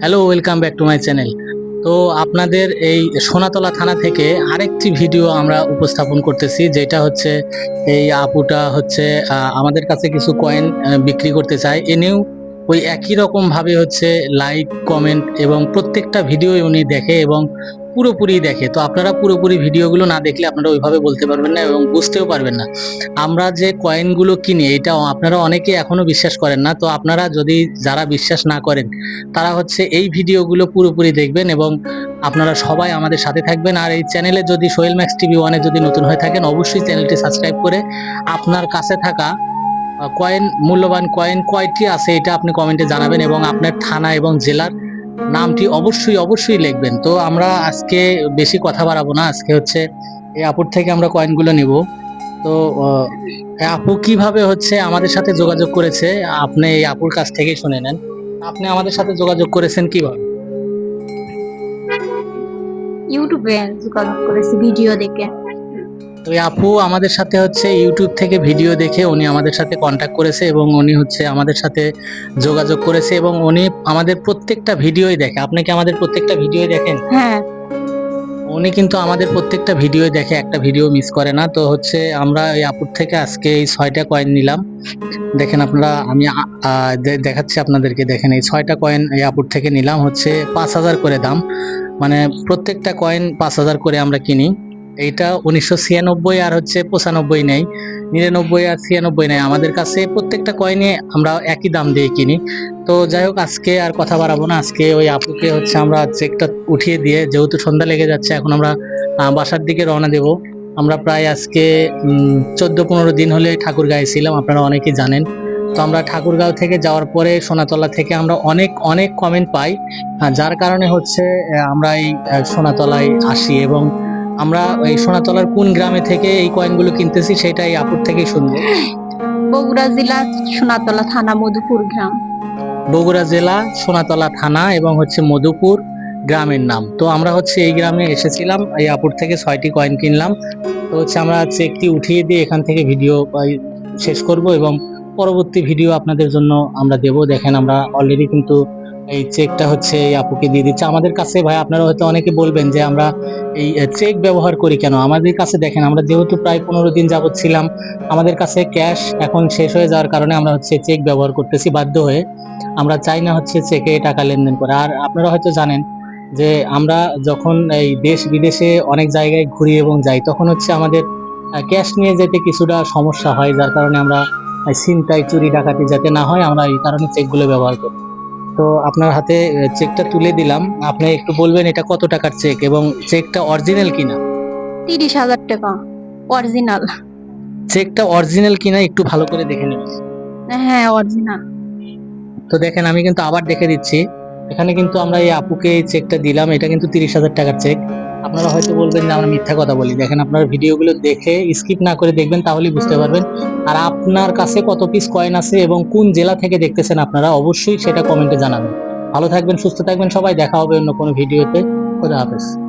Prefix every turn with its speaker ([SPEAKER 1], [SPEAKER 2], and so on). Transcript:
[SPEAKER 1] Hello welcome back to my channel তো আপনাদের এই সোনাতলা থানা থেকে আরেকটি ভিডিও আমরা উপস্থাপন করতেছি, যেটা হচ্ছে এই আপুটা হচ্ছে আমাদের কাছে কিছু কয়েন বিক্রি করতে চায়। এনেও ওই একই রকমভাবে হচ্ছে লাইক কমেন্ট এবং প্রত্যেকটা ভিডিও উনি দেখে এবং পুরোপুরি দেখে। তো আপনারা পুরোপুরি ভিডিওগুলো না দেখলে আপনারা ওইভাবে বলতে পারবেন না এবং বুঝতেও পারবেন না। আমরা যে কয়েনগুলো কিনি এটা আপনারা অনেকে এখনও বিশ্বাস করেন না। তো আপনারা যদি যারা বিশ্বাস না করেন, তারা হচ্ছে এই ভিডিওগুলো পুরোপুরি দেখবেন এবং আপনারা সবাই আমাদের সাথে থাকবেন। আর এই চ্যানেলে যদি সোহেল ম্যাক্স টিভি ওয়ানে যদি নতুন হয়ে থাকেন, অবশ্যই চ্যানেলটি সাবস্ক্রাইব করে আপনার কাছে থাকা কয়েন মূল্যবান কয়েন কয়টি আছে, এটা আপনি কমেন্টে জানাবেন এবং আপনার থানা এবং জেলার নামটি অবশ্যই অবশ্যই লিখবেন। তো আমরা আজকে বেশি কথা বাড়াবো না। আজকে হচ্ছে এই আপুর থেকে আমরা কয়েনগুলো নিব। তো আপু কীভাবে হচ্ছে আমাদের সাথে যোগাযোগ করেছে, আপনি এই আপুর কাছ থেকেই শুনে নেন। আপনি আমাদের সাথে যোগাযোগ করেছেন কীভাবে?
[SPEAKER 2] ইউটিউবে যোগাযোগ করেছি, ভিডিও দেখে।
[SPEAKER 1] তো এই আপু আমাদের সাথে হচ্ছে ইউটিউব থেকে ভিডিও দেখে উনি আমাদের সাথে কন্ট্যাক্ট করেছে এবং উনি হচ্ছে আমাদের সাথে যোগাযোগ করেছে এবং উনি আমাদের প্রত্যেকটা ভিডিওই দেখে। আপনি কি আমাদের প্রত্যেকটা ভিডিওই দেখেন?
[SPEAKER 2] হ্যাঁ।
[SPEAKER 1] উনি কিন্তু আমাদের প্রত্যেকটা ভিডিও দেখে একটা ভিডিও মিস করে না। তো হচ্ছে আমরা এই আপুর থেকে আজকে এই ছয়টা কয়েন নিলাম। দেখেন আপনারা আমি দেখাচ্ছি আপনাদেরকে। দেখেন এই ছয়টা কয়েন এই আপুর থেকে নিলাম। হচ্ছে পাঁচ হাজার করে দাম। মানে প্রত্যেকটা কয়েন পাঁচ হাজার করে আমরা কিনি। এইটা উনিশশো ছিয়ানব্বই আর হচ্ছে পঁচানব্বই নেই, নিরানব্বই আর ছিয়ানব্বই নেই। আমাদের কাছে প্রত্যেকটা কয়েনে আমরা একই দাম দিয়ে কিনি। তো যাই হোক, আজকে আর কথা বাড়াবো না। আজকে ওই আপুকে হচ্ছে আমরা চেকটা উঠিয়ে দিয়ে, যেহেতু সন্ধ্যা লেগে যাচ্ছে, এখন আমরা বাসার দিকে রওনা দেব। আমরা প্রায় আজকে চোদ্দ পনেরো দিন হলে ঠাকুরগাঁয়ে ছিলাম, আপনারা অনেকেই জানেন। তো আমরা ঠাকুরগাঁও থেকে যাওয়ার পরে সোনাতলা থেকে আমরা অনেক অনেক কমেন্ট পাই। যার কারণে হচ্ছে আমরা এই সোনাতলায় আসি এবং আমরা এই সোনাতলার কোন গ্রামে থেকে এই কয়েনগুলো কিনতেছি সেটা এই আপুর থেকেই শুনব।
[SPEAKER 2] বগুড়া জেলা সোনাতলা থানা মধুপুর গ্রাম।
[SPEAKER 1] বগুড়া জেলা সোনাতলা থানা এবং হচ্ছে মধুপুর গ্রামের নাম। তো আমরা হচ্ছে এই গ্রামে এসেছিলাম এই আপুর থেকে ছয়টি কয়েন কিনলাম। তো হচ্ছে আমরা চেকটি উঠিয়ে দিয়ে এখান থেকে ভিডিও শেষ করব এবং পরবর্তী ভিডিও আপনাদের জন্য আমরা দেব। দেখেন আমরা অলরেডি কিন্তু এই চেকটা হচ্ছে এই আপুকে দিয়ে দিচ্ছে। আমাদের কাছে ভাই, আপনারা হয়তো অনেকে বলবেন যে আমরা এই চেক ব্যবহার করি কেন? আমাদের কাছে দেখেন, আমরা যেহেতু প্রায় পনেরো দিন যাবত ছিলাম, আমাদের কাছে ক্যাশ এখন শেষ হয়ে যাওয়ার কারণে আমরা হচ্ছে চেক ব্যবহার করতেছি, বাধ্য হয়ে। আমরা চাই না হচ্ছে চেকে টাকা লেনদেন করে। আর আপনারা হয়তো জানেন যে আমরা যখন এই দেশ বিদেশে অনেক জায়গায় ঘুরি এবং যাই, তখন হচ্ছে আমাদের ক্যাশ নিয়ে যেতে কিছুটা সমস্যা হয়, যার কারণে আমরা ছিনতাই, চুরি, ডাকাতি যাতে না হয়, আমরা এই কারণে চেকগুলো ব্যবহার করি। তো আপনার হাতে চেকটা তুলে দিলাম। আপনি একটু বলবেন এটা কত টাকার চেক এবং চেকটা অরিজিনাল কিনা?
[SPEAKER 2] তিরিশ হাজার টাকা অরিজিনাল
[SPEAKER 1] চেকটা অরিজিনাল কিনা একটু ভালো করে দেখে নেবেন।
[SPEAKER 2] হ্যাঁ অরিজিনাল
[SPEAKER 1] তো দেখেন আমি কিন্তু আবার দেখে দিচ্ছি। এখানে কিন্তু আমরা এই আপুকে এই চেকটা দিলাম এটা কিন্তু তিরিশ হাজার টাকার চেক আপনারা হয়তো বলবেন যে আমরা মিথ্যা কথা বলি। দেখেন আপনারা ভিডিওগুলো দেখে স্কিপ না করে দেখবেন তাহলেই বুঝতে পারবেন। আর আপনার কাছে কত পিস কয়েন আছে এবং কোন জেলা থেকে দেখতেছেন আপনারা অবশ্যই সেটা কমেন্টে জানাবেন। ভালো থাকবেন, সুস্থ থাকবেন, সবাই দেখা হবে অন্য কোনো ভিডিওতে। খোদা হাফেজ।